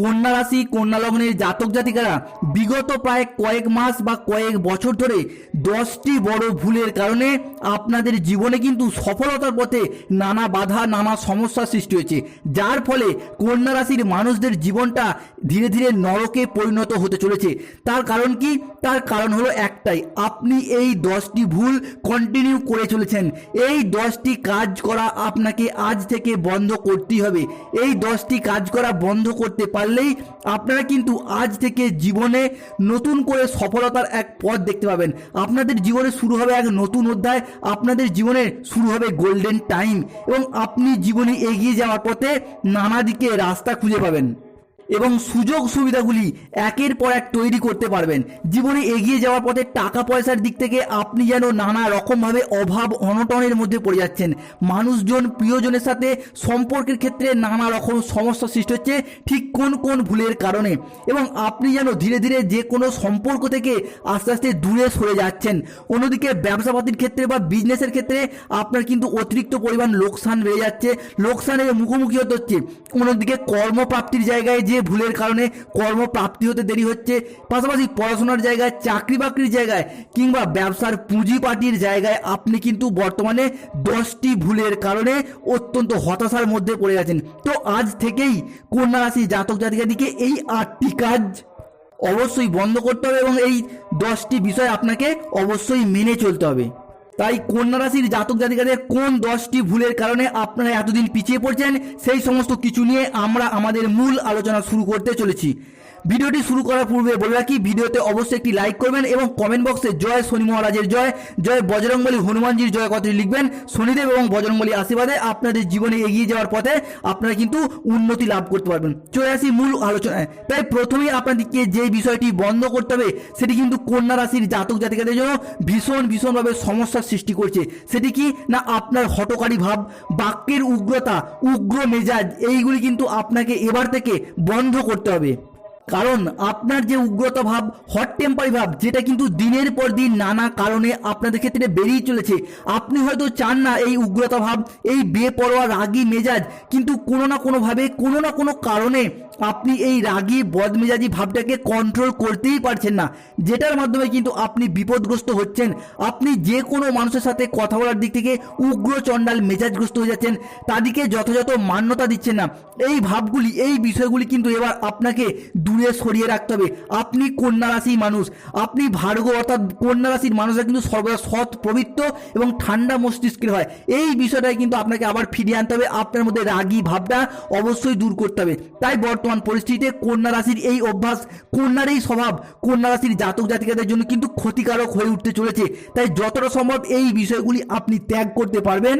কন্যা রাশি কন্যা লগ্নের জাতক জাতিকারা বিগত প্রায় কয়েক মাস বা কয়েক বছর ধরে দশটি বড় ভুলের কারণে আপনাদের জীবনে কিন্তু সফলতার পথে নানা বাধা, নানা সমস্যার সৃষ্টি হয়েছে। যার ফলে কন্যা রাশির মানুষদের জীবনটা ধীরে ধীরে নরকে পরিণত হতে চলেছে। তার কারণ কি? তার কারণ হলো একটাই, আপনি এই দশটি ভুল কন্টিনিউ করে চলেছেন। এই দশটি কাজ করা আপনাকে আজ থেকে বন্ধ করতেই হবে। এই দশটি কাজ করা বন্ধ করতে পারলেই আপনারা কিন্তু আজ থেকে জীবনে নতুন করে সফলতার এক পথ দেখতে পাবেন। আপনাদের জীবনে শুরু হবে এক নতুন অধ্যায়, আপনাদের জীবনে শুরু হবে গোল্ডেন টাইম এবং আপনি জীবনে এগিয়ে যাওয়ার পথে নানা দিকে রাস্তা খুঁজে পাবেন। এবং সুযোগ সুবিধাগুলি একের পর এক তৈরি করতে পারবেন। জীবনে এগিয়ে যাওয়ার পথে টাকা পয়সার দিক থেকে আপনি যেন নানা রকমভাবে অভাব, অনটনের মধ্যে পড়ে যাচ্ছেন। মানুষজন, প্রিয়জনের সাথে সম্পর্কের ক্ষেত্রে নানা রকম সমস্যা সৃষ্টি হচ্ছে ঠিক কোন কোন ভুলের কারণে। এবং আপনি যেন ধীরে ধীরে যে কোনো সম্পর্ক থেকে আস্তে আস্তে দূরে সরে যাচ্ছেন। অন্যদিকে ব্যবসাপাতির ক্ষেত্রে বা বিজনেসের ক্ষেত্রে আপনার কিন্তু অতিরিক্ত পরিমাণ লোকসান বেড়ে যাচ্ছে, লোকসানের মুখোমুখি হতে হচ্ছে। অন্যদিকে কর্মপ্রাপ্তির জায়গায় যে ভুলের কারণে কর্মপ্রাপ্তি হতে দেরি হচ্ছে। পাশাপাশি পড়াশোনার জায়গায় চাকরি বাকরির জায়গায় কিংবা ব্যবসার পুঁজিপাটির জায়গায় আপনি কিন্তু বর্তমানে দশটি ভুলের কারণে অত্যন্ত হতাশার মধ্যে পড়ে গেছেন তো আজ থেকেই কন্যা রাশি জাতক জাতিকাদিকে এই আটটি কাজ অবশ্যই বন্ধ করতে হবে এবং এই দশটি বিষয় আপনাকে অবশ্যই মেনে চলতে হবে। তাই কন্যা রাশির জাতক জাতিকাদের কোন দশটি ভুলের কারণে আপনারা এতদিন পিছিয়ে পড়ছেন, সেই সমস্ত কিছু নিয়ে আমরা আমাদের মূল আলোচনা শুরু করতে চলেছি। ভিডিওটি শুরু করার পূর্বে বলে রাখি, ভিডিওতে অবশ্যই একটি লাইক করবেন এবং কমেন্ট বক্সে জয় শনি মহারাজের জয় জয় বজরংবলী হনুমানজির জয় কথাটি লিখবেন। শনিদেব এবং বজরংবলী আশীর্বাদে আপনাদের জীবনে এগিয়ে যাওয়ার পথে আপনারা কিন্তু উন্নতি লাভ করতে পারবেন। চলে আসি মূল আলোচনায়। তাই প্রথমেই আপনাদেরকে যে বিষয়টি বন্ধ করতে হবে, সেটি কিন্তু কন্যা রাশির জাতক জাতিকাদের জন্য ভীষণ ভীষণভাবে সমস্যার সৃষ্টি করছে। সেটি কি? না আপনার হটকারী ভাব, বাক্যের উগ্রতা, উগ্র মেজাজ, এইগুলি কিন্তু আপনাকে এবার থেকে বন্ধ করতে হবে। কারণ আপনার যে উগ্রতা ভাব হট টেম্পারি ভাব, যেটা কিন্তু দিনের পর দিন নানা কারণে আপনাদের ক্ষেত্রে বেরিয়ে চলেছে, আপনি হয়তো চান না এই উগ্রতা ভাব, এই বেপরোয়া, রাগী মেজাজ, কিন্তু কোনো না কোনোভাবে, কোনো না কোনো কারণে আপনি এই রাগী, বদমেজাজি ভাবটাকে কন্ট্রোল করতেই পারছেন না। যেটার মাধ্যমে কিন্তু আপনি বিপদগ্রস্ত হচ্ছেন। আপনি যে কোনো মানুষের সাথে কথা বলার দিক থেকে উগ্র চণ্ডাল মেজাজগ্রস্ত হয়ে যাচ্ছেন। তাদেরকে যথাযথ মান্যতা দিচ্ছেন না। এই ভাবগুলি, এই বিষয়গুলি কিন্তু এবার আপনাকে দূরে সরিয়ে রাখতে হবে। আপনি কন্যা রাশির মানুষ। আপনি ভার্গ অর্থাৎ কন্যা রাশির মানুষরা কিন্তু সর্বদা সৎ, পবিত্র এবং ঠান্ডা মস্তিষ্কের হয়। এই বিষয়টাই কিন্তু আপনাকে আবার ফিরিয়ে আনতে হবে। আপনার মধ্যে রাগী ভাবটা অবশ্যই দূর করতে হবে। তাই বর্তমান পরিস্থিতিতে কন্যা রাশির এই অভ্যাস, কন্যার এই স্বভাব, কন্যা রাশির জাতক জাতিকাদের জন্য কিন্তু ক্ষতিকারক হয়ে উঠতে চলেছে। তাই যতটা সম্ভব এই বিষয়গুলি আপনি ত্যাগ করতে পারবেন।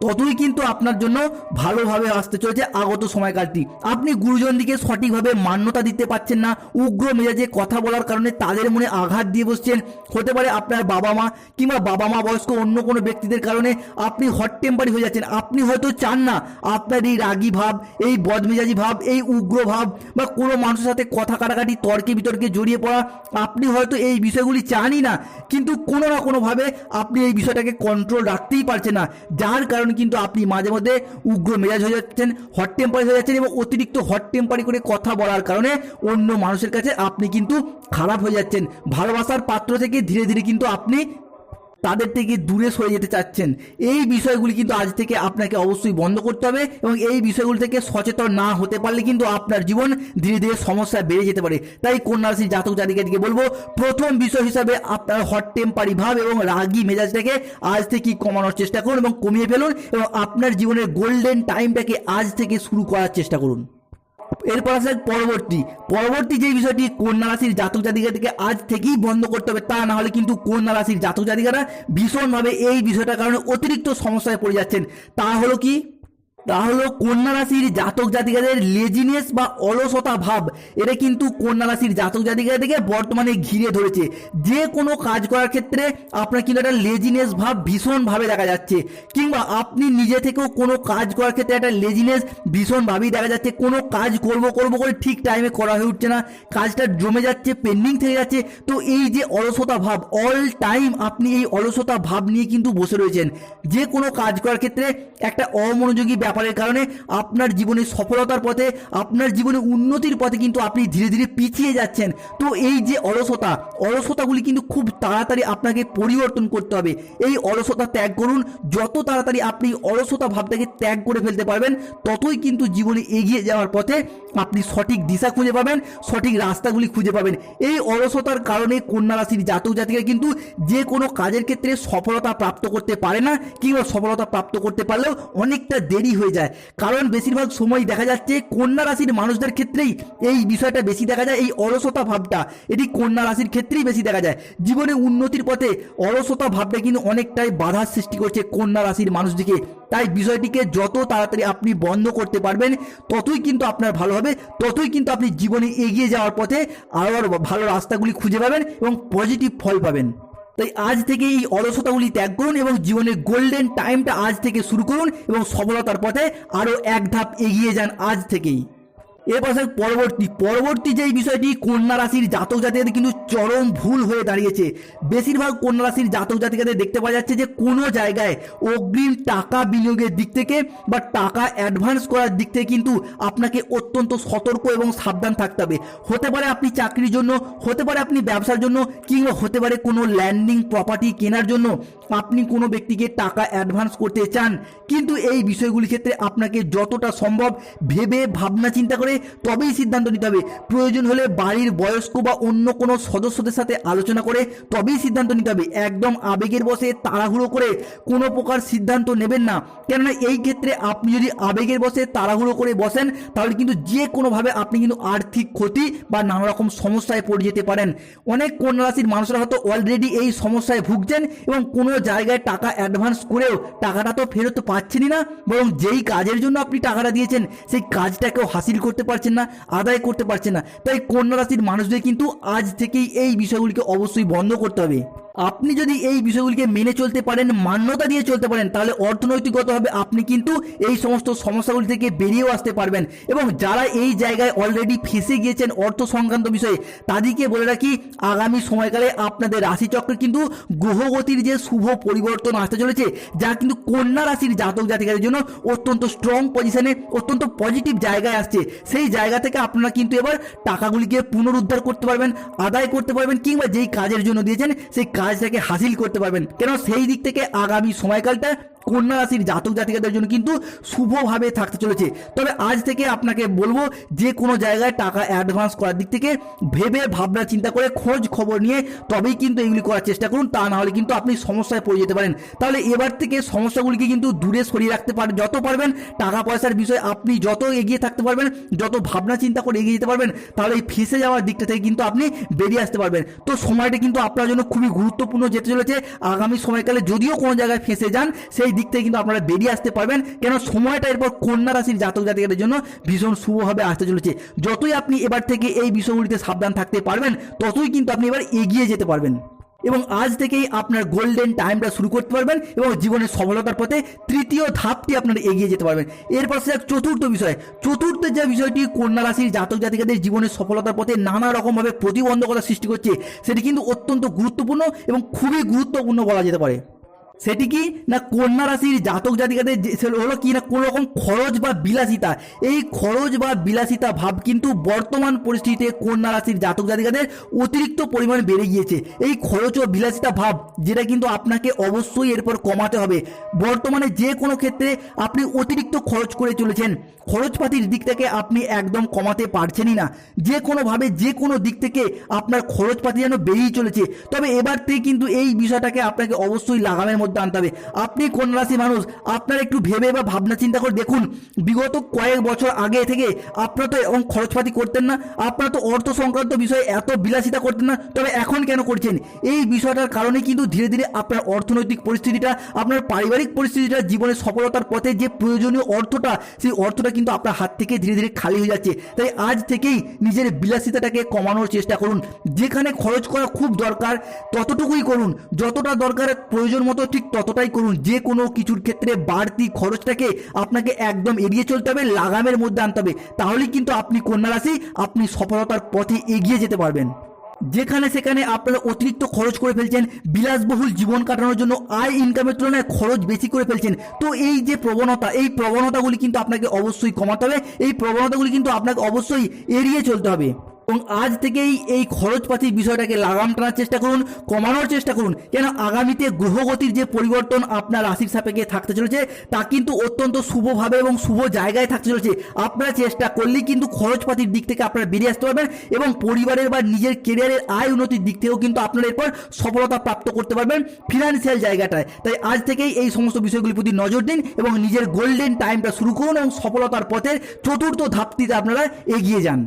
ততই কিন্তু আপনার জন্য ভালোভাবে আসতে চলেছে আগত সময়কালটি। আপনি গুরুজনদিকে সঠিকভাবে মান্যতা দিতে পারছেন না, উগ্র মেজাজে কথা বলার কারণে তাদের মনে আঘাত দিয়ে বসছেন। হতে পারে আপনার বাবা মা কিংবা বাবা মা বয়স্ক অন্য কোনো ব্যক্তিদের কারণে আপনি হট টেম্পারি হয়ে যাচ্ছেন। আপনি হয়তো চান না আপনার এই রাগী ভাব, এই বদমেজাজি ভাব, এই উগ্র ভাব বা কোনো মানুষের সাথে কথা কাটাকাটি, তর্কে বিতর্কে জড়িয়ে পড়া। আপনি হয়তো এই বিষয়গুলি চানই না, কিন্তু কোনো না কোনোভাবে আপনি এই বিষয়টাকে কন্ট্রোল রাখতেই পারছেন না। যার কারণে কিন্তু আপনি মাঝে মধ্যে উগ্র মেজাজ হয়ে যাচ্ছেন হট টেম্পারি হয়ে যাচ্ছেন এবং অতিরিক্ত হট টেম্পারি করে কথা বলার কারণে অন্য মানুষের কাছে আপনি কিন্তু খারাপ হয়ে যাচ্ছেন। ভালোবাসার পাত্র থেকে ধীরে ধীরে কিন্তু আপনি তাদের থেকে দূরে সরে যেতে চাচ্ছেন। এই বিষয়গুলি কিন্তু আজ থেকে আপনাকে অবশ্যই বন্ধ করতে হবে এবং এই বিষয়গুলি থেকে সচেতন না হতে পারলে কিন্তু আপনার জীবন ধীরে ধীরে সমস্যা বেড়ে যেতে পারে। তাই কন্যা রাশির জাতক জাতিকাদিকে বলব, প্রথম বিষয় হিসাবে আপনার হট টেম্পারি ভাব এবং রাগী মেজাজটাকে আজ থেকেই কমানোর চেষ্টা করুন এবং কমিয়ে ফেলুন এবং আপনার জীবনের গোল্ডেন টাইমটাকে আজ থেকে শুরু করার চেষ্টা করুন। এরপর আসলে পরবর্তী। পরবর্তী যে বিষয়টি কন্যা রাশির জাতক জাতিকাটিকে আজ থেকেই বন্ধ করতে হবে, তা না হলে কিন্তু কন্যা রাশির জাতক জাতিকারা ভীষণভাবে এই বিষয়টার কারণে অতিরিক্ত সমস্যায় পড়ে যাচ্ছেন। তা হলো কি? তা হলো কন্যা রাশির জাতক জাতিকাদের লেজিনেস বা অলসতা ভাব, এটা কিন্তু কন্যা রাশির জাতক জাতিকাদেরকে বর্তমানে ঘিরে ধরেছে। যে কোনো কাজ করার ক্ষেত্রে আপনার কিন্তু একটা লেজিনেস ভাব ভীষণভাবে দেখা যাচ্ছে। কিংবা আপনি নিজে থেকেও কোনো কাজ করার ক্ষেত্রে একটা লেজিনেস ভীষণভাবেই দেখা যাচ্ছে। কোনো কাজ করব করব করে ঠিক টাইমে করা হয়ে উঠছে না। কাজটা জমে যাচ্ছে পেন্ডিং থেকে যাচ্ছে। তো এই যে অলসতা ভাব অল টাইম আপনি এই অলসতা ভাব নিয়ে কিন্তু বসে রয়েছেন। যে কোনো কাজ করার ক্ষেত্রে একটা অমনোযোগী ব্যাপারের কারণে আপনার জীবনে সফলতার পথে, আপনার জীবনে উন্নতির পথে কিন্তু আপনি ধীরে ধীরে পিছিয়ে যাচ্ছেন। তো এই যে অলসতা, অলসতাগুলি কিন্তু খুব তাড়াতাড়ি আপনাকে পরিবর্তন করতে হবে। এই অলসতা ত্যাগ করুন, যত তাড়াতাড়ি আপনি অলসতা ভাবটাকে ত্যাগ করে ফেলতে পারবেন, ততই কিন্তু জীবনে এগিয়ে যাওয়ার পথে আপনি সঠিক দিশা খুঁজে পাবেন, সঠিক রাস্তাগুলি খুঁজে পাবেন। এই অলসতার কারণে কন্যা রাশির জাতক জাতিকা কিন্তু যে কোনো কাজের ক্ষেত্রে সফলতা প্রাপ্ত করতে পারে না, কিংবা সফলতা প্রাপ্ত করতে পারলেও অনেকটা দেরি হয়ে যায়। কারণ বেশিরভাগ সময় দেখা যাচ্ছে কন্যা রাশির মানুষদের ক্ষেত্রেই এই বিষয়টা বেশি দেখা যায়, এই অলসতা ভাবটা। এটি কন্যা রাশির ক্ষেত্রেই বেশি দেখা যায়। জীবনে উন্নতির পথে অলসতা ভাবটা কিন্তু অনেকটাই বাধার সৃষ্টি করছে কন্যা রাশির মানুষদিকে তাই বিষয়টিকে যত তাড়াতাড়ি আপনি বন্ধ করতে পারবেন, ততই কিন্তু আপনার ভালো হবে। ততই কিন্তু আপনি জীবনে এগিয়ে যাওয়ার পথে আরও আরও ভালো রাস্তাগুলি খুঁজে পাবেন এবং পজিটিভ ফল পাবেন। তাই আজ থেকে এই অলসতাগুলি ত্যাগ করুন এবং জীবনের গোল্ডেন টাইমটা আজ থেকে শুরু করুন এবং সফলতার পথে আরও এক ধাপ এগিয়ে যান আজ থেকেই। এরপর পরবর্তী পরবর্তী যে বিষয়টি কন্যা রাশির জাতক জাতিকাদের কিন্তু চরম ভুল হয়ে দাঁড়িয়েছে। বেশিরভাগ কন্যা রাশির জাতক জাতিকাদের দেখতে পাওয়া যাচ্ছে যে কোনো জায়গায় অগ্রিম টাকা বিনিয়োগের দিক থেকে বা টাকা অ্যাডভান্স করার দিক থেকে কিন্তু আপনাকে অত্যন্ত সতর্ক এবং সাবধান থাকতে হবে। হতে পারে আপনি চাকরির জন্য, হতে পারে আপনি ব্যবসার জন্য কিংবা হতে পারে কোনো ল্যান্ডিং প্রপার্টি কেনার জন্য আপনি কোনো ব্যক্তিকে টাকা অ্যাডভান্স করতে চান। কিন্তু এই বিষয়গুলির ক্ষেত্রে আপনাকে যতটা সম্ভব ভেবে ভাবনা চিন্তা করে তবেই সিদ্ধান্ত নিতে হবে। প্রয়োজন হলে বাড়ির বয়স্ক বা অন্য কোনো সদস্যদের সাথে আলোচনা করে তবেই সিদ্ধান্ত নিতে হবে। একদম আবেগের বসে তাড়াহুড়ো করে কোনো প্রকার সিদ্ধান্ত নেবেন না। কেননা এই ক্ষেত্রে আপনি যদি আবেগের বসে তাড়াহুড়ো করে বসেন, তাহলে কিন্তু যে কোনোভাবে আপনি কিন্তু আর্থিক ক্ষতি বা নানা রকম সমস্যায় পড়ে যেতে পারেন। অনেক কন্যা রাশির মানুষরা হয়তো অলরেডি এই সমস্যায় ভুগছেন এবং কোনো জায়গায় টাকা অ্যাডভান্স করেও টাকাটা তো ফেরত পাচ্ছেনই না, বরং যেই কাজের জন্য আপনি টাকাটা দিয়েছেন, সেই কাজটাকেও হাসিল করতে পারছেন না, আদায় করতে পারছেন না। তাই কন্যা রাশির মানুষদের কিন্তু আজ থেকেই এই বিষয়গুলিকে অবশ্যই বন্ধ করতে হবে। আপনি যদি এই বিষয়গুলিকে মেনে চলতে পারেন, মান্যতা দিয়ে চলতে পারেন, তাহলে অর্থনৈতিকগতভাবে আপনি কিন্তু এই সমস্ত সমস্যাগুলি থেকে বেরিয়েও আসতে পারবেন। এবং যারা এই জায়গায় অলরেডি ফেসে গিয়েছেন অর্থ সংক্রান্ত বিষয়ে, তাদেরকে বলে রাখি, আগামী সময়কালে আপনাদের রাশিচক্রে কিন্তু গ্রহগতির যে শুভ পরিবর্তন আসতে চলেছে, যা কিন্তু কন্যা রাশির জাতক জাতিকাদের জন্য অত্যন্ত স্ট্রং পজিশনে অত্যন্ত পজিটিভ জায়গায় আসছে। সেই জায়গা থেকে আপনারা কিন্তু এবার টাকাগুলিকে পুনরুদ্ধার করতে পারবেন, আদায় করতে পারবেন কিংবা যেই কাজের জন্য দিয়েছেন, সেই কাজটাকে হাসিল করতে পারবেন। কেন সেই দিক থেকে আগামী সময়কালটা কন্যা রাশির জাতক জাতিকাদের জন্য কিন্তু শুভভাবে থাকতে চলেছে। তবে আজ থেকে আপনাকে বলব, যে কোনো জায়গায় টাকা অ্যাডভান্স করার দিক থেকে ভেবে ভাবনা চিন্তা করে খোঁজ খবর নিয়ে তবেই কিন্তু এগুলি করার চেষ্টা করুন, তা না হলে কিন্তু আপনি সমস্যায় পড়ে যেতে পারেন। তাহলে এবার থেকে সমস্যাগুলিকে কিন্তু দূরে সরিয়ে রাখতে পারেন যত পারবেন, টাকা পয়সার বিষয়ে আপনি যত এগিয়ে থাকতে পারবেন, যত ভাবনা চিন্তা করে এগিয়ে যেতে পারবেন, তাহলে এই ফেসে যাওয়ার দিকটা থেকে কিন্তু আপনি বেরিয়ে আসতে পারবেন। তো সময়টা কিন্তু আপনার জন্য খুবই গুরুত্বপূর্ণ যেতে চলেছে। আগামী সময়কালে যদিও কোনো জায়গায় ফেসে যান, সেই দিক থেকে কিন্তু আপনারা বেরিয়ে আসতে পারবেন। কেন সময়টা এরপর কন্যা রাশির জাতক জাতিকাদের জন্য ভীষণ শুভভাবে আসতে চলেছে। যতই আপনি এবার থেকে এই বিষয়গুলিতে সাবধান থাকতে পারবেন, ততই কিন্তু আপনি এবার এগিয়ে যেতে পারবেন। এবং আজ থেকেই আপনার গোল্ডেন টাইমটা শুরু করতে পারবেন এবং জীবনের সফলতার পথে তৃতীয় ধাপটি আপনারা এগিয়ে যেতে পারবেন। এরপর সে চতুর্থ বিষয়। চতুর্থ যে বিষয়টি কন্যা রাশির জাতক জাতিকাদের জীবনের সফলতার পথে নানা রকমভাবে প্রতিবন্ধকতা সৃষ্টি করছে, সেটি কিন্তু অত্যন্ত গুরুত্বপূর্ণ এবং খুবই গুরুত্বপূর্ণ বলা যেতে পারে। সেটি কি? না কন্যা রাশির জাতক জাতিকাদের হলো কি? না কোনো রকম খরচ বা বিলাসিতা। এই খরচ বা বিলাসিতা ভাব কিন্তু বর্তমান পরিস্থিতিতে কন্যা রাশির জাতক জাতিকাদের অতিরিক্ত পরিমাণ বেড়ে গিয়েছে। এই খরচ ও বিলাসিতা ভাব, যেটা কিন্তু আপনাকে অবশ্যই এরপর কমাতে হবে। বর্তমানে যে কোনো ক্ষেত্রে আপনি অতিরিক্ত খরচ করে চলেছেন। খরচপাতির দিক থেকে আপনি একদম কমাতে পারছেনই না। যে কোনোভাবে যে কোনো দিক থেকে আপনার খরচপাতি যেন বেড়েই চলেছে। তবে এবার থেকে কিন্তু এই বিষয়টাকে আপনাকে অবশ্যই লাগামের মধ্যে আনতে হবে। আপনি কোন রাশি মানুষ? আপনার একটু ভেবে বা ভাবনা চিন্তা করে দেখুন। বিগত কয়েক বছর আগে থেকে আপনারা তো এরকম খরচপাতি করতেন না। আপনারা তো অর্থ সংক্রান্ত বিষয়ে এত বিলাসিতা করতেন না। তবে এখন কেন করছেন? এই বিষয়টার কারণে কিন্তু ধীরে ধীরে আপনার অর্থনৈতিক পরিস্থিতিটা, আপনার পারিবারিক পরিস্থিতিটা জীবনের সফলতার পথে যে প্রয়োজনীয় অর্থটা, সেই অর্থটা কিন্তু আপনার হাত থেকে ধীরে ধীরে খালি হয়ে যাচ্ছে। তাই আজ থেকেই নিজের বিলাসিতাটাকে কমানোর চেষ্টা করুন। যেখানে খরচ করা খুব দরকার, ততটুকুই করুন। যতটা দরকার প্রয়োজন মতো ঠিক ততটাই করুন। যে কোনো কিছুর ক্ষেত্রে বাড়তি খরচটাকে আপনাকে একদম এড়িয়ে চলতে হবে, লাগামের মধ্যে আনতে হবে। তাহলেই কিন্তু আপনি কন্যা রাশি, আপনি সফলতার পথে এগিয়ে যেতে পারবেন। যেখানে সেখানে আপনারা অতিরিক্ত খরচ করে ফেলছেন, বিলাসবহুল জীবন কাটানোর জন্য আয় ইনকামের তুলনায় খরচ বেশি করে ফেলছেন। তো এই যে প্রবণতা, এই প্রবণতাগুলি কিন্তু আপনাকে অবশ্যই কমাতে হবে, এই প্রবণতাগুলি কিন্তু আপনাকে অবশ্যই এড়িয়ে চলতে হবে। এবং আজ থেকেই এই খরচপাতির বিষয়টাকে লাগাম টানার চেষ্টা করুন, কমানোর চেষ্টা করুন। কেন আগামীতে গ্রহগতির যে পরিবর্তন আপনার রাশির সাপেক্ষে থাকতে চলেছে, তা কিন্তু অত্যন্ত শুভভাবে এবং শুভ জায়গায় থাকতে চলেছে। আপনারা চেষ্টা করলেই কিন্তু খরচপাতির দিক থেকে আপনারা বেরিয়ে আসতে পারবেন এবং পরিবারের বা নিজের কেরিয়ারের আয় উন্নতির দিক থেকেও কিন্তু আপনারা এরপর সফলতা প্রাপ্ত করতে পারবেন ফিনান্সিয়াল জায়গাটায়। তাই আজ থেকেই এই সমস্ত বিষয়গুলির প্রতি নজর দিন এবং নিজের গোল্ডেন টাইমটা শুরু করুন এবং সফলতার পথের চতুর্থ ধাপটিতে আপনারা এগিয়ে যান।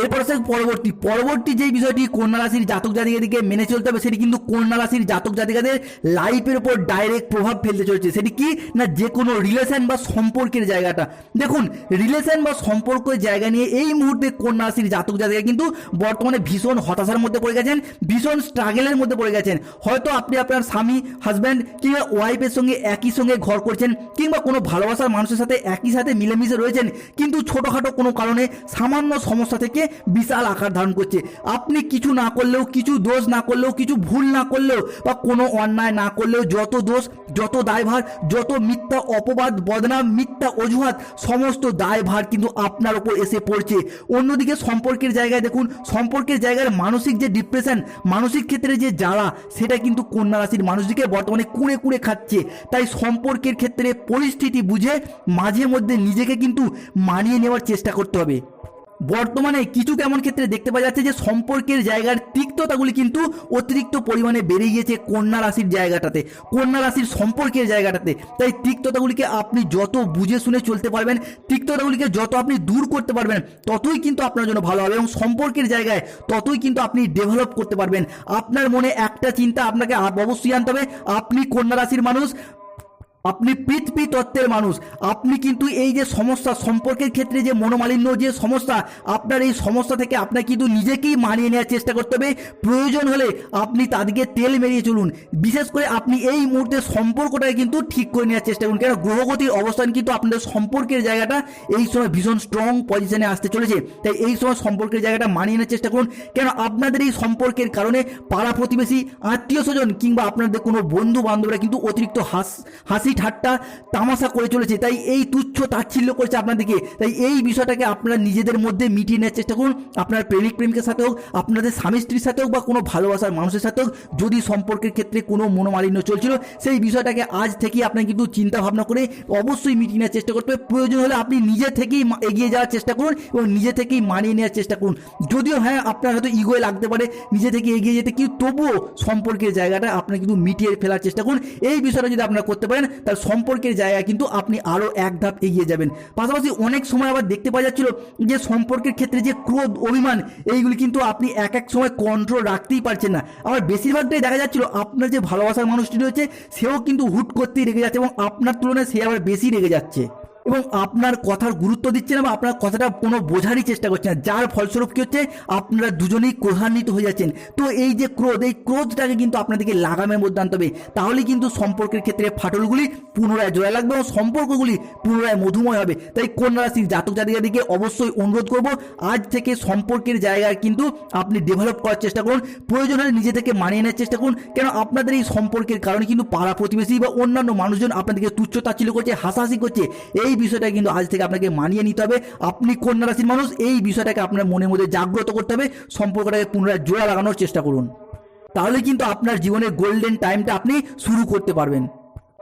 এরপর আছে পরবর্তী পরবর্তী যে বিষয়টি কন্যা রাশির জাতক জাতিকাদেরকে মেনে চলতে হবে, সেটি কিন্তু কন্যা রাশির জাতক জাতিকাদের লাইফের উপর ডাইরেক্ট প্রভাব ফেলতে চলেছে। সেটি কি? না, যে কোনো রিলেশন বা সম্পর্কের জায়গাটা। দেখুন রিলেশন বা সম্পর্কের জায়গা নিয়ে এই মুহূর্তে কন্যা রাশির জাতক জাতিকা কিন্তু বর্তমানে ভীষণ হতাশার মধ্যে পড়ে গেছেন, ভীষণ স্ট্রাগলের মধ্যে পড়ে গেছেন। হয়তো আপনি আপনার স্বামী হাজব্যান্ড কিংবা ওয়াইফের সঙ্গে একই সঙ্গে ঘর করছেন কিংবা কোনো ভালোবাসার মানুষের সাথে একই সাথে মিলেমিশে রয়েছেন, কিন্তু ছোটোখাটো কোনো কারণে সামান্য সমস্যা থেকে বিশাল আকার ধারণ করছে। আপনি কিছু না করলেও, কিছু দোষ না করলেও, কিছু ভুল না করলেও বা কোনো অন্যায় না করলেও যত দোষ, যত দায়ভার, যত মিথ্যা অপবাদ, বদনাম, মিথ্যা অজুহাত, সমস্ত দায়ভার কিন্তু আপনার ওপর এসে পড়ছে। অন্যদিকে সম্পর্কের জায়গায় দেখুন, সম্পর্কের জায়গায় মানসিক যে ডিপ্রেশন মানসিক ক্ষেত্রে যে জ্বালা, সেটা কিন্তু কন্যা রাশির মানুষদিকে বর্তমানে কুড়ে কুড়ে খাচ্ছে। তাই সম্পর্কের ক্ষেত্রে পরিস্থিতি বুঝে মাঝে মধ্যে নিজেকে কিন্তু মানিয়ে নেওয়ার চেষ্টা করতে হবে। বর্তমানে কিছু কেমন ক্ষেত্রে দেখতে পাওয়া যাচ্ছে যে সম্পর্কের জায়গার তিক্ততাগুলি কিন্তু অতিরিক্ত পরিমাণে বেড়ে গিয়েছে কন্যা রাশির জায়গাটাতে, কন্যা রাশির সম্পর্কের জায়গাটাতে। তাই তিক্ততাগুলিকে আপনি যত বুঝে শুনে চলতে পারবেন, তিক্ততাগুলিকে যত আপনি দূর করতে পারবেন, ততই কিন্তু আপনার জন্য ভালো হবে এবং সম্পর্কের জায়গায় ততই কিন্তু আপনি ডেভেলপ করতে পারবেন। আপনার মনে একটা চিন্তা আপনাকে অবশ্যই আনতে হবে, আপনি কন্যা রাশির মানুষ আপনি পৃথিবী তত্ত্বের মানুষ। আপনি কিন্তু এই যে সমস্যা, সম্পর্কের ক্ষেত্রে যে মনোমালিন্য যে সমস্যা, আপনার এই সমস্যা থেকে আপনার কিন্তু নিজেকেই মানিয়ে নেওয়ার চেষ্টা করতে হবে। প্রয়োজন হলে আপনি তাদেরকে তেল মেরিয়ে চলুন। বিশেষ করে আপনি এই মুহূর্তে সম্পর্কটাকে কিন্তু ঠিক করে নেওয়ার চেষ্টা করুন। কেন গ্রহগতির অবস্থান কিন্তু আপনাদের সম্পর্কের জায়গাটা এই সময় ভীষণ স্ট্রং পজিশনে আসতে চলেছে। তাই এই সময় সম্পর্কের জায়গাটা মানিয়ে নেওয়ার চেষ্টা করুন। কেন আপনাদের এই সম্পর্কের কারণে পাড়া প্রতিবেশী, আত্মীয় স্বজন কিংবা আপনাদের কোনো বন্ধু বান্ধবরা কিন্তু অতিরিক্ত হাস, হাসি ঠাট্টা তামাশা করে চলেছে। তাই এই তুচ্ছ তাচ্ছিল্য করেছে আপনাদেরকে। তাই এই বিষয়টাকে আপনারা নিজেদের মধ্যে মিটিয়ে নেওয়ার চেষ্টা করুন। আপনার প্রেমিক প্রেমিকের সাথে হোক, আপনাদের স্বামী স্ত্রীর সাথে হোক বা কোনো ভালোবাসার মানুষের সাথে হোক, যদি সম্পর্কের ক্ষেত্রে কোনো মনোমালিন্য চলছিল, সেই বিষয়টাকে আজ থেকেই আপনার কিন্তু চিন্তা ভাবনা করে অবশ্যই মিটিয়ে নেওয়ার চেষ্টা করতে হবে। প্রয়োজন হলে আপনি নিজে থেকেই এগিয়ে যাওয়ার চেষ্টা করুন এবং নিজে থেকেই মানিয়ে নেওয়ার চেষ্টা করুন। যদিও হ্যাঁ আপনার হয়তো ইগোয় লাগতে পারে, নিজে থেকে এগিয়ে যেতে, কিন্তু তবুও সম্পর্কের জায়গাটা আপনি কিন্তু মিটিয়ে ফেলার চেষ্টা করুন। এই বিষয়টা যদি আপনারা করতে পারেন তার সম্পর্কের জায়গায় কিন্তু আপনি আরও এক ধাপ এগিয়ে যাবেন। পাশাপাশি অনেক সময় আবার দেখতে পাওয়া যাচ্ছিল যে সম্পর্কের ক্ষেত্রে যে ক্রোধ, অভিমান, এইগুলি কিন্তু আপনি এক এক সময় কন্ট্রোল রাখতেই পারছেন না। আবার বেশিরভাগটাই দেখা যাচ্ছিল আপনার যে ভালোবাসার মানুষটি রয়েছে, সেও কিন্তু হুট করতেই রেগে যাচ্ছে এবং আপনার তুলনায় সে আবার বেশি রেগে যাচ্ছে। এবং আপনার কথার গুরুত্ব দিচ্ছে না বা আপনার কথাটা কোনো বোঝারই চেষ্টা করছে না। যার ফলস্বরূপ কী হচ্ছে? আপনারা দুজনেই ক্রোধান্বিত হয়ে যাচ্ছেন। তো এই যে ক্রোধ, এই ক্রোধটাকে কিন্তু আপনাদেরকে লাগামের মধ্যে আনতে হবে। তাহলে কিন্তু সম্পর্কের ক্ষেত্রে ফাটলগুলি পুনরায় জোড়া লাগবে এবং সম্পর্কগুলি পুনরায় মধুময় হবে। তাই কন্যা রাশির জাতক জাতিকাদিকে অবশ্যই অনুরোধ করব, আজ থেকে সম্পর্কের জায়গায় কিন্তু আপনি ডেভেলপ করার চেষ্টা করুন। প্রয়োজন হলে নিজে থেকে মানিয়ে নেওয়ার চেষ্টা করুন। কেন? আপনাদের এই সম্পর্কের কারণে কিন্তু পাড়া প্রতিবেশী বা অন্যান্য মানুষজন আপনাদেরকে তুচ্ছ তাচ্ছিল্য করছে, হাসাহাসি করছে। এই বিষয়টা কিন্তু আজ থেকে আপনাকে মানিয়ে নিতে হবে। আপনি কন্যা রাশির মানুষ, এই বিষয়টাকে আপনার মনের মধ্যে জাগ্রত করতে হবে, সম্পর্কটাকে পুনরায় জোড়া লাগানোর চেষ্টা করুন। তাহলে কিন্তু আপনার জীবনের গোল্ডেন টাইমটা আপনি শুরু করতে পারবেন।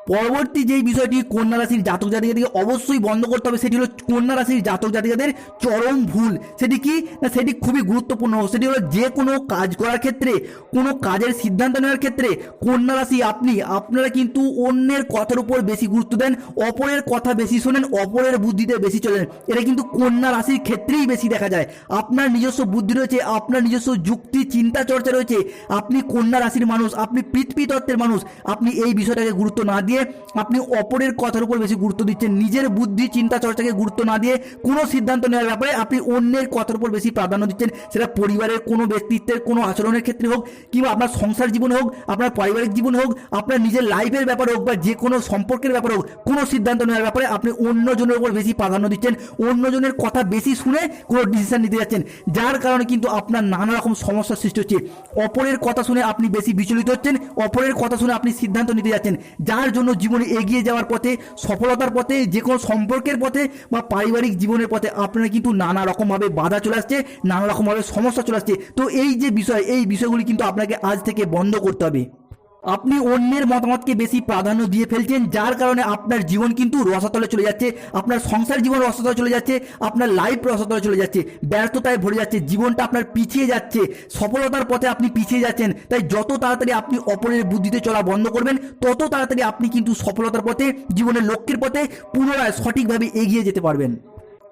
পরবর্তী যেই বিষয়টি কন্যা রাশির জাতক জাতিকাদেরকে অবশ্যই বন্ধ করতে হবে, সেটি হলো কন্যা রাশির জাতক জাতিকাদের চরম ভুল। সেটি কি? না, সেটি খুবই গুরুত্বপূর্ণ। সেটি হলো যে কোনো কাজ করার ক্ষেত্রে, কোনো কাজের সিদ্ধান্ত নেওয়ার ক্ষেত্রে কন্যা রাশি আপনি, আপনারা কিন্তু অন্যের কথার উপর বেশি গুরুত্ব দেন, অপরের কথা বেশি শোনেন, অপরের বুদ্ধিতে বেশি চলেন। এটা কিন্তু কন্যা রাশির ক্ষেত্রেই বেশি দেখা যায়। আপনার নিজস্ব বুদ্ধি রয়েছে, আপনার নিজস্ব যুক্তি, চিন্তা চর্চা রয়েছে, আপনি কন্যা রাশির মানুষ, আপনি পৃথিবী তত্ত্বের মানুষ, আপনি এই বিষয়টাকে গুরুত্ব না দিয়ে দিয়ে আপনি অপরের কথার উপর বেশি গুরুত্ব দিচ্ছেন। নিজের বুদ্ধি, চিন্তা, চর্চাকে গুরুত্ব না দিয়ে কোনো সিদ্ধান্ত নেওয়ার ব্যাপারে আপনি অন্যের কথার উপর বেশি প্রাধান্য দিচ্ছেন। সেটা পরিবারের, কোনো ব্যক্তিত্বের, কোনো আচরণের ক্ষেত্রে হোক কিংবা আপনার সংসার জীবনে হোক, আপনার পারিবারিক জীবনে হোক, আপনার নিজের লাইফের ব্যাপারে হোক বা যে কোনো সম্পর্কের ব্যাপারে হোক, কোনো সিদ্ধান্ত নেওয়ার ব্যাপারে আপনি অন্যজনের উপর বেশি প্রাধান্য দিচ্ছেন। অন্যজনের কথা বেশি শুনে কোনো ডিসিশন নিতে যাচ্ছেন। যার কারণে কিন্তু আপনার নানা রকম সমস্যার সৃষ্টি হচ্ছে। অপরের কথা শুনে আপনি বেশি বিচলিত হচ্ছেন, অপরের কথা শুনে আপনি সিদ্ধান্ত নিতে যাচ্ছেন। যার জন্য জীবনে এগিয়ে যাওয়ার পথে, সফলতার পথে, যে কোনো সম্পর্কের পথে বা পারিবারিক জীবনের পথে আপনারা কিন্তু নানা রকমভাবে বাধা চলে আসছে, নানা রকমভাবে সমস্যা চলে আসছে। তো এই যে বিষয়, এই বিষয়গুলি কিন্তু আপনাকে আজ থেকে বন্ধ করতে হবে। আপনি অন্যের মতামতকে বেশি প্রাধান্য দিয়ে ফেলছেন, যার কারণে আপনার জীবন কিন্তু রসাতলে চলে যাচ্ছে, আপনার সংসার জীবন রসাতলে চলে যাচ্ছে, আপনার লাইফ রসাতলে চলে যাচ্ছে, ব্যর্থতায় ভরে যাচ্ছে, জীবনটা আপনার পিছিয়ে যাচ্ছে, সফলতার পথে আপনি পিছিয়ে যাচ্ছেন, তাই যত তাড়াতাড়ি আপনি অপরের বুদ্ধিতে চলা বন্ধ করবেন, তত তাড়াতাড়ি আপনি কিন্তু সফলতার পথে, জীবনের লক্ষ্যের পথে পুনরায় সঠিকভাবে এগিয়ে যেতে পারবেন।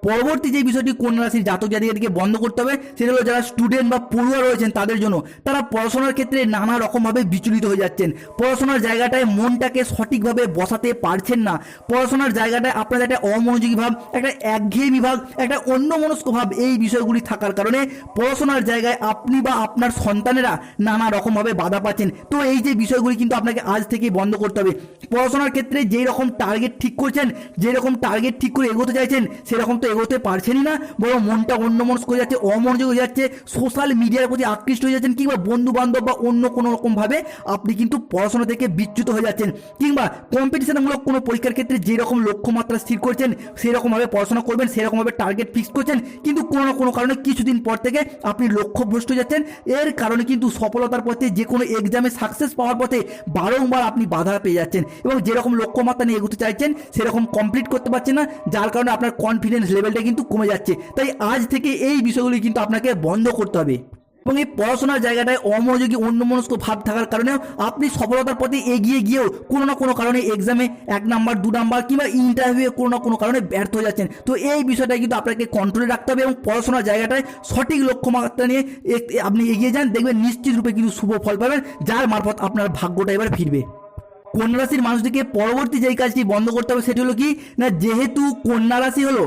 পরবর্তী যে বিষয়টি কন্যা রাশির জাতক জাতিকাদেরকে বন্ধ করতে হবে, সেটা হলো যারা স্টুডেন্ট বা পড়ুয়া রয়েছেন তাদের জন্য, তারা পড়াশোনার ক্ষেত্রে নানা রকমভাবে বিচলিত হয়ে যাচ্ছেন। পড়াশোনার জায়গাটায় মনটাকে সঠিকভাবে বসাতে পারছেন না। পড়াশোনার জায়গাটায় আপনাদের একটা অমনোযোগী ভাব, একটা একঘেয়েমি ভাব, একটা অন্যমনস্ক ভাব এই বিষয়গুলি থাকার কারণে পড়াশোনার জায়গায় আপনি বা আপনার সন্তানেরা নানা রকমভাবে বাধা পাচ্ছেন। তো এই যে বিষয়গুলি কিন্তু আপনাকে আজ থেকেই বন্ধ করতে হবে। পড়াশোনার ক্ষেত্রে যেই রকম টার্গেট ঠিক করছেন যেরকম টার্গেট ঠিক করে এগোতে চাইছেন, সেরকম তো এগোতে পারছেনই না, বরং মনটা অন্যমনস্ক হয়ে যাচ্ছে, অমনোযোগ হয়ে যাচ্ছে সোশ্যাল মিডিয়ার প্রতি আকৃষ্ট হয়ে যাচ্ছেন কিংবা বন্ধু বান্ধব বা অন্য কোনো রকমভাবে আপনি কিন্তু পড়াশোনা থেকে বিচ্যুত হয়ে যাচ্ছেন। কিংবা কম্পিটিশনমূলক কোনো পরীক্ষার ক্ষেত্রে যেরকম লক্ষ্যমাত্রা স্থির করছেন, সেরকমভাবে পড়াশোনা করবেন, সেরকমভাবে টার্গেট ফিক্স করছেন, কিন্তু কোনো না কোনো কারণে কিছুদিন পর থেকে আপনি লক্ষ্যভ্রষ্ট হয়ে যাচ্ছেন। এর কারণে কিন্তু সফলতার পথে যে কোনো এক্সামে সাকসেস পাওয়ার পথে বারংবার আপনি বাধা পেয়ে যাচ্ছেন এবং যেরকম লক্ষ্যমাত্রা নিয়ে এগোতে চাইছেন, সেরকম কমপ্লিট করতে পারছেন না, যার কারণে আপনার কনফিডেন্স লেভেলটা কিন্তু কমে যাচ্ছে। তাই আজ থেকে এই বিষয়গুলি কিন্তু আপনাকে বন্ধ করতে হবে। এবং এই পড়াশোনার জায়গাটায় অমনোযোগী, অন্যমনস্ক ভাব থাকার কারণে আপনি সফলতার পথে এগিয়ে গিয়েও কোনো না কোনো কারণে এক্সামে এক নাম্বার দু নাম্বার কিংবা ইন্টারভিউয়ে কোনো না কোনো কারণে ব্যর্থ হয়ে যাচ্ছেন। তো এই বিষয়টা কিন্তু আপনাকে কন্ট্রোলে রাখতে হবে এবং পড়াশোনার জায়গাটায় সঠিক লক্ষ্যমাত্রা নিয়ে আপনি এগিয়ে যান। দেখবেন নিশ্চিত রূপে কিন্তু শুভ ফল পাবেন, যার মারফত আপনার ভাগ্যটা এবার ফিরবে। কন্যা রাশির মানুষটিকে পরবর্তী যেই কাজটি বন্ধ করতে হবে সেটি হলো কি? না, যেহেতু কন্যা রাশি হলো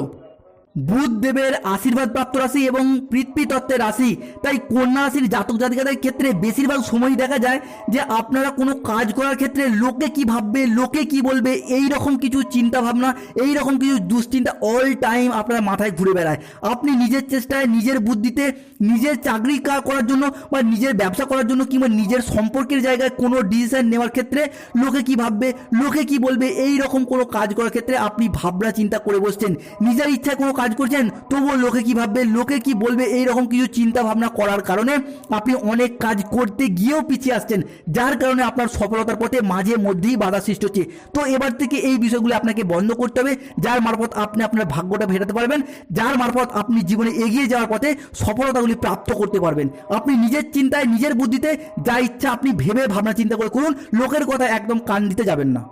বুধ দেবের আশীর্বাদ প্রাপ্ত রাশি এবং পৃথ্বী তত্ত্বের রাশি। তাই কন্যা রাশির জাতক জাতিকাদের ক্ষেত্রে বেশিরভাগ সময় দেখা যায় যে আপনারা কোনো কাজ করার ক্ষেত্রে লোকে কি ভাববে, লোকে কি বলবে, এই রকম কিছু চিন্তা ভাবনা, এই রকম কিছু দুশ্চিন্তা অল টাইম আপনার মাথায় ঘুরে বেড়ায়। আপনি নিজের চেষ্টায় নিজের বুদ্ধিতে নিজের চাকরি করার জন্য বা নিজের ব্যবসা করার জন্য কিংবা নিজের সম্পর্কের জায়গায় কোনো ডিসিশন নেওয়ার ক্ষেত্রে লোকে কি ভাববে, লোকে কি বলবে, এই রকম কোনো কাজ করার ক্ষেত্রে আপনি ভাবনা চিন্তা করে বসছেন। নিজের ইচ্ছায় কোনো কাজ করছেন, তবুও লোকে কি ভাববে, লোকে কি বলবে এই রকম কিছু চিন্তা ভাবনা করার কারণে আপনি অনেক কাজ করতে গিয়েও পিছিয়ে আসছেন, যার কারণে আপনার সফলতার পথে মাঝে মধ্যেই বাধা সৃষ্টি হচ্ছে। তো এবার থেকে এই বিষয়গুলো আপনাকে বন্ধ করতে হবে, যার মারফত আপনি আপনার ভাগ্যটা ভেটাতে পারবেন, যার মারফত আপনি জীবনে এগিয়ে যাওয়ার পথে সফলতাগুলি প্রাপ্ত করতে পারবেন। আপনি নিজের চিন্তায়, নিজের বুদ্ধিতে যা ইচ্ছা আপনি ভেবে ভাবনা, চিন্তা করে করুন, লোকের কথা একদম কান দিতে যাবেন না।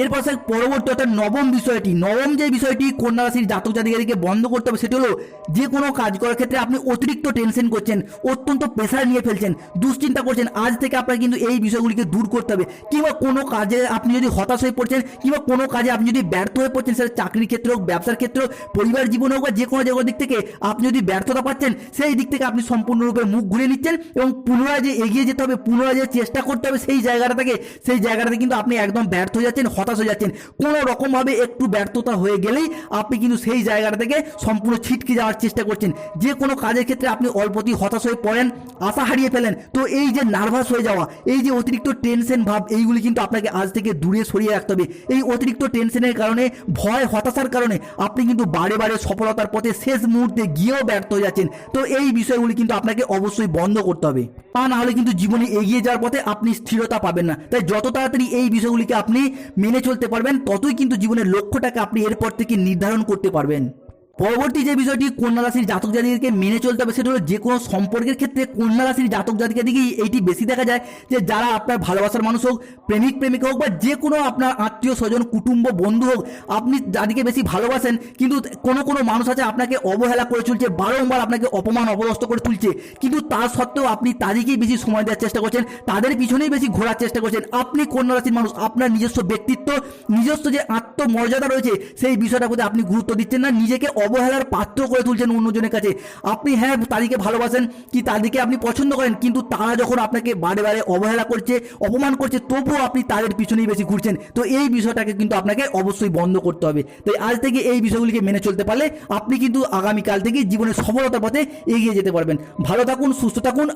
এরপর স্যার, পরবর্তী অর্থাৎ নবম বিষয়টি, নবম যে বিষয়টি কন্যা রাশির জাতক জাতিকারীকে বন্ধ করতে হবে, সেটি হলো যে কোনো কাজ করার ক্ষেত্রে আপনি অতিরিক্ত টেনশন করছেন, অত্যন্ত প্রেশার নিয়ে ফেলছেন, দুশ্চিন্তা করছেন, আজ থেকে আপনার কিন্তু এই বিষয়গুলিকে দূর করতে হবে। কিংবা কোনো কাজে আপনি যদি হতাশ হয়ে পড়ছেন, কিংবা কোনো কাজে আপনি যদি ব্যর্থ হয়ে পড়ছেন সেটা চাকরির ক্ষেত্রে হোক, ব্যবসার ক্ষেত্রে হোক, পরিবার জীবন হোক বা যে কোনো জায়গার দিক থেকে আপনি যদি ব্যর্থতা পাচ্ছেন, সেই দিক থেকে আপনি সম্পূর্ণরূপে মুখ ঘুরে নিচ্ছেন এবং পুনরায় যে এগিয়ে যেতে হবে, পুনরায় যে চেষ্টা করতে হবে, সেই জায়গাটা থেকে সেই জায়গাটাতে কিন্তু আপনি একদম ব্যর্থ হয়ে যাচ্ছেন হতাশ হয়ে যাচ্ছেন। কোনো রকমভাবে একটু ব্যর্থতা হয়ে গেলেই আপনি কিন্তু সেই জায়গাটা থেকে সম্পূর্ণ ছিটকে যাওয়ার চেষ্টা করছেন। যে কোনো কাজের ক্ষেত্রে আপনি অল্পতেই হতাশ হয়ে পড়েন, আশা হারিয়ে ফেলেন। তো এই যে নার্ভাস হয়ে যাওয়া, এই যে অতিরিক্ত টেনশন ভাব, এইগুলি কিন্তু আপনাকে আজ থেকে দূরে সরিয়ে রাখতে হবে। এই অতিরিক্ত টেনশনের কারণে, ভয়, হতাশার কারণে আপনি কিন্তু বারে বারে সফলতার পথে শেষ মুহূর্তে গিয়েও ব্যর্থ হয়ে যাচ্ছেন। তো এই বিষয়গুলি কিন্তু আপনাকে অবশ্যই বন্ধ করতে হবে। তা না হলে কিন্তু জীবনে এগিয়ে যাওয়ার পথে আপনি স্থিরতা পাবেন না। তাই যত তাড়াতাড়ি এই বিষয়গুলিকে আপনি মেনে চলতে পারবেন ততই কিন্তু জীবনের লক্ষ্যটাকে আপনি এরপর থেকে নির্ধারণ করতে পারবেন। পরবর্তী যে বিষয়টি কন্যা রাশির জাতক জাতিকে মেনে চলতে হবে, সেটা হলো যে কোনো সম্পর্কের ক্ষেত্রে কন্যা রাশির জাতক জাতিকে দিকেই এইটি বেশি দেখা যায় যে যারা আপনার ভালোবাসার মানুষ হোক, প্রেমিক, প্রেমিকা হোক বা যে কোনো আপনার আত্মীয় স্বজন, কুটুম্ব, বন্ধু হোক, আপনি যাদেরকে বেশি ভালোবাসেন, কিন্তু কোনো কোনো মানুষ আছে আপনাকে অবহেলা করে চলছে, বারংবার আপনাকে অপমান, অপদস্থ করে তুলছে, কিন্তু তা সত্ত্বেও আপনি তাদেরকেই বেশি সময় দেওয়ার চেষ্টা করছেন, তাদের পিছনেই বেশি ঘোরার চেষ্টা করছেন। আপনি কন্যা রাশির মানুষ, আপনার নিজস্ব ব্যক্তিত্ব, নিজস্ব যে আত্মমর্যাদা রয়েছে, সেই বিষয়টার প্রতি আপনি গুরুত্ব দিচ্ছেন না, নিজেকে অবহেলার পাত্র করে তুলছেন অন্যজনের কাছে। আপনি হ্যাঁ তাদেরকে ভালোবাসেন, কি তাদেরকে আপনি পছন্দ করেন, কিন্তু তারা যখন আপনাকে বারে বারে অবহেলা করছে, অপমান করছে, তবুও আপনি তাদের পিছনেই বেশি ঘুরছেন। তো এই বিষয়টাকে কিন্তু আপনাকে অবশ্যই বন্ধ করতে হবে। তো আজ থেকে এই বিষয়গুলিকে মেনে চলতে পারলে আপনি কিন্তু আগামীকাল থেকে জীবনের সফলতার পথে এগিয়ে যেতে পারবেন। ভালো থাকুন, সুস্থ থাকুন।